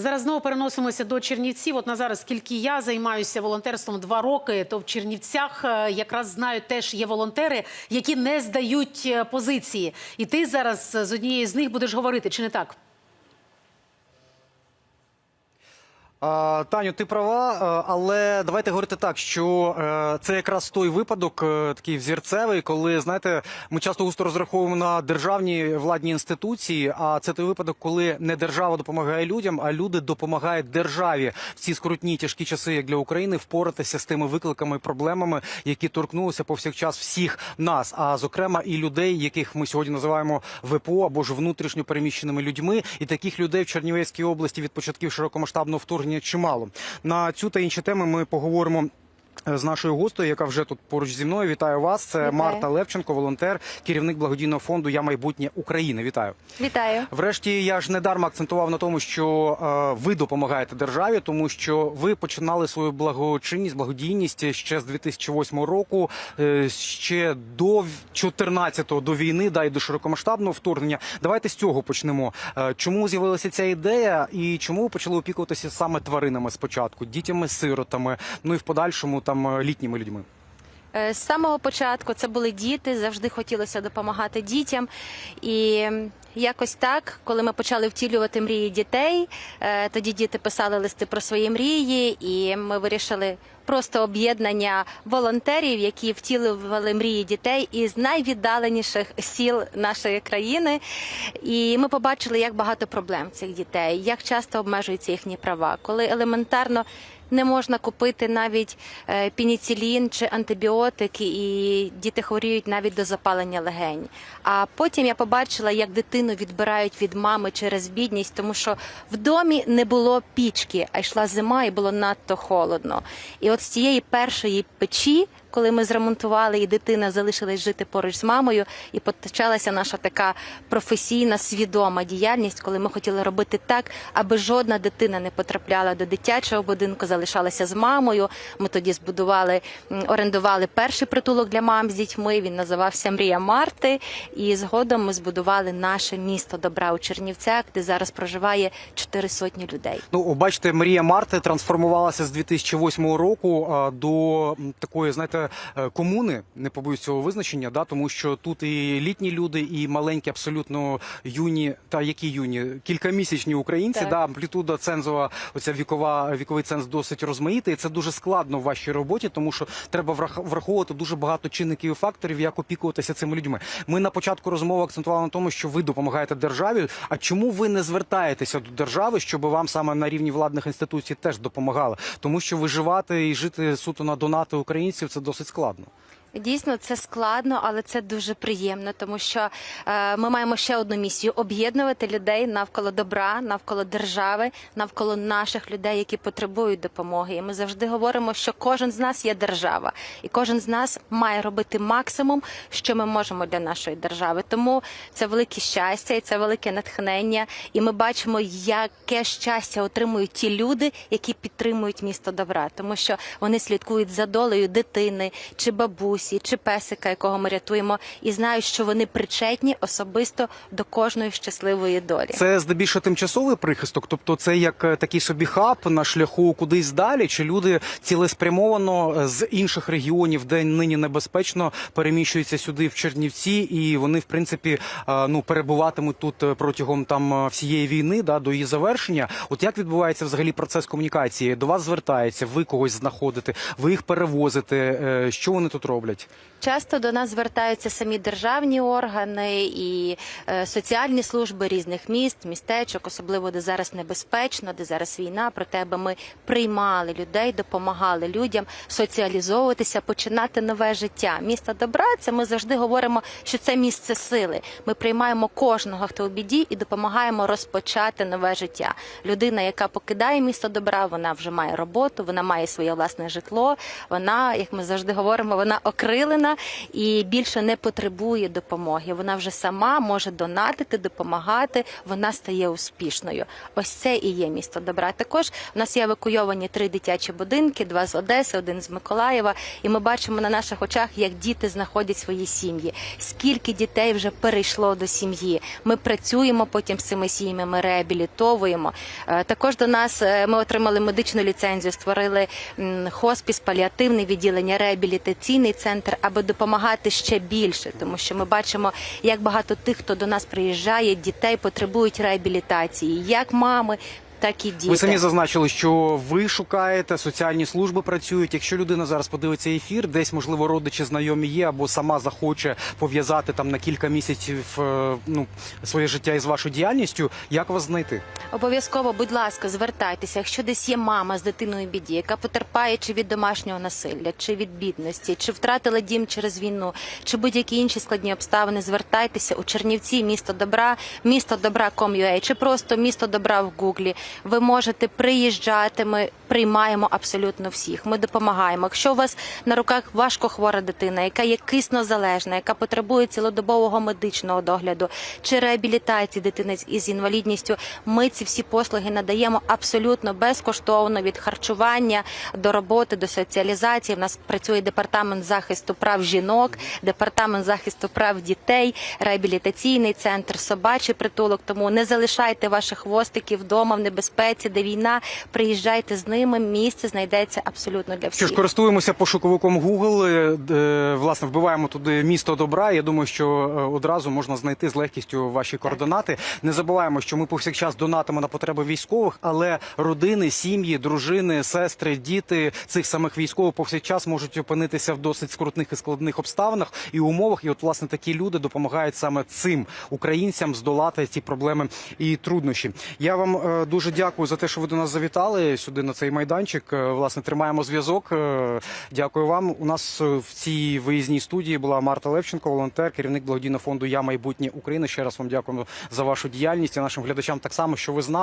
Зараз знову переносимося до Чернівців. От на зараз, скільки я займаюся волонтерством два роки, то в Чернівцях е, якраз знаю, теж є волонтери, які не здають е, позиції. І ти зараз з однією з них будеш говорити, чи не так? А, Таню, ти права, е, але давайте говорити так, що е, це якраз той випадок, е, такий взірцевий, коли знаєте, ми часто густо розраховуємо на державні владні інституції. А це той випадок, коли не держава допомагає людям, а люди допомагають державі в ці скрутні тяжкі часи, як для України, впоратися з тими викликами і проблемами, які торкнулися повсякчас всіх нас, а зокрема і людей, яких ми сьогодні називаємо ВПО або ж внутрішньо переміщеними людьми, і таких людей в Чернівецькій області від початків широкомасштабного вторгнення чимало. На цю та інші теми ми поговоримо. З нашою гостею, яка вже тут поруч зі мною, вітаю вас. Це Вітаю. Марта Левченко, волонтер, керівник благодійного фонду Я майбутнє України. Вітаю. Вітаю. Врешті я ж недарма акцентував на тому, що е, ви допомагаєте державі, тому що ви починали свою благочинність, благодійність ще з 2008 року, е, ще до 14-го, до війни, да і до широкомасштабного вторгнення. Давайте з цього почнемо. Е, чому з'явилася ця ідея, і чому ви почали опікуватися саме тваринами спочатку, дітями, сиротами, ну і в подальшому там е, літніми людьми? Е, З самого початку це були діти, завжди хотілося допомагати дітям. І якось так, коли ми почали втілювати мрії дітей, е, тоді діти писали листи про свої мрії, і ми вирішили просто об'єднання волонтерів, які втілювали мрії дітей із найвіддаленіших сіл нашої країни. І ми побачили, як багато проблем цих дітей, як часто обмежуються їхні права, коли елементарно. Не можна купити навіть е, пеніцилін чи антибіотики, і діти хворіють навіть до запалення легень. А потім я побачила, як дитину відбирають від мами через бідність, тому що в домі не було пічки, а йшла зима і було надто холодно. І от з цієї першої печі. Коли ми зремонтували, і дитина залишилась жити поруч з мамою, і почалася наша така професійна свідома діяльність, коли ми хотіли робити так, аби жодна дитина не потрапляла до дитячого будинку, залишалася з мамою. Ми тоді збудували, орендували перший притулок для мам з дітьми. Він називався Мрія Марти. І згодом ми збудували наше місто добра у Чернівцях, де зараз проживає чотири сотні людей. Ну, бачите, Марія Марти трансформувалася з 2008 року до такої, знаєте, е, комуни, не побоюсь цього визначення, да, тому що тут і літні люди, і маленькі, абсолютно юні, та які юні, кількамісячні українці, Так. да, амплітуда цензова, оця вікова, віковий ценз досить розмаїтий. І це дуже складно в вашій роботі, тому що треба врах- враховувати дуже багато чинників і факторів, як опікуватися цими людьми. Ми на початку розмови акцентували на тому, що ви допомагаєте державі. А чому ви не звертаєтеся до держави, щоб вам саме на рівні владних інституцій теж допомагали? Тому що виживати і жити суто на донати українців це досить складно. Дійсно, це складно, але це дуже приємно, тому що е, ми маємо ще одну місію об'єднувати людей навколо добра, навколо держави, навколо наших людей, які потребують допомоги. І ми завжди говоримо, що кожен з нас є держава, і кожен з нас має робити максимум, що ми можемо для нашої держави. Тому це велике щастя і це велике натхнення. І ми бачимо, яке щастя отримують ті люди, які підтримують місто добра, тому що вони слідкують за долею дитини чи бабусі, чи песика, якого ми рятуємо, і знають, що вони причетні особисто до кожної щасливої долі. Це здебільшого тимчасовий прихисток, тобто це як е, такий собі хаб на шляху кудись далі, чи люди цілеспрямовано е, з інших регіонів, де нині небезпечно, переміщуються сюди в Чернівці, і вони, в принципі, е, ну перебуватимуть тут протягом там всієї війни, да до її завершення. От як відбувається взагалі процес комунікації? До вас звертаються, ви когось знаходите, ви їх перевозите. Що вони тут роблять? Часто до нас звертаються самі державні органи і е, соціальні служби різних міст, містечок, особливо де зараз небезпечно, де зараз війна, про те, аби ми приймали людей, допомагали людям соціалізовуватися, починати нове життя. Місто добра це ми завжди говоримо, що це місце сили. Ми приймаємо кожного, хто у біді, і допомагаємо розпочати нове життя. Людина, яка покидає місто добра, вона вже має роботу, вона має своє власне житло. Вона, як ми завжди говоримо, вона окрилена і більше не потребує допомоги. Вона вже сама може донатити, допомагати. Вона стає успішною. Ось це і є місто добра. Також в нас є евакуйовані три дитячі будинки: два з Одеси, один з Миколаєва. І ми бачимо на наших очах, як діти знаходять свої сім'ї. Скільки дітей вже перейшло до сім'ї. Ми працюємо потім з цими сім'ями, ми реабілітовуємо. Е, Також до нас е, ми отримали медичну ліцензію, створили хоспіс, паліативне відділення, реабілітаційний центр, аби допомагати ще більше, тому що ми бачимо, як багато тих, хто до нас приїжджає, дітей потребують реабілітації, як мами. Так і діти. Ви самі зазначили, що ви шукаєте, соціальні служби працюють. Якщо людина зараз подивиться ефір, десь можливо родичі знайомі є, або сама захоче пов'язати там на кілька місяців е, ну своє життя із вашою діяльністю. Як вас знайти? Обов'язково, будь ласка, звертайтеся. Якщо десь є мама з дитиною в біді, яка потерпає чи від домашнього насилля, чи від бідності, чи втратила дім через війну, чи будь-які інші складні обставини, звертайтеся у Чернівці, місто добра, місто добра.com.ua, чи просто місто добра в Гуглі. Ви можете приїжджати. Ми приймаємо абсолютно всіх. Ми допомагаємо. Якщо у вас на руках важко хвора дитина, яка є киснозалежна, яка потребує цілодобового медичного догляду чи реабілітації дитини із інвалідністю, ми ці всі послуги надаємо абсолютно безкоштовно від харчування до роботи, до соціалізації. В нас працює департамент захисту прав жінок, департамент захисту прав дітей, реабілітаційний центр, собачий притулок. Тому не залишайте ваших хвостиків вдома в небезпеці, де війна. Приїжджайте з ними. Місце знайдеться абсолютно для Що ж, користуємося пошуковиком Google, е, е, власне, вбиваємо туди місто добра. Я думаю, що е, одразу можна знайти з легкістю ваші координати. Не забуваємо, що ми повсякчас донатимо на потреби військових, але родини, сім'ї, дружини, сестри, діти цих самих військових повсякчас можуть опинитися в досить скрутних і складних обставинах і умовах. І от власне такі люди допомагають саме цим українцям здолати ці проблеми і труднощі. Я вам е, дуже дякую за те, що ви до нас завітали сюди на цей майданчик. Е, Власне, тримаємо зв'язок. Е, Дякую вам. У нас е, в цій виїзній студії була Марта Левченко, волонтер, керівник благодійного фонду Я майбутнє України. Ще раз вам дякуємо за вашу діяльність і нашим глядачам так само, що ви з нами.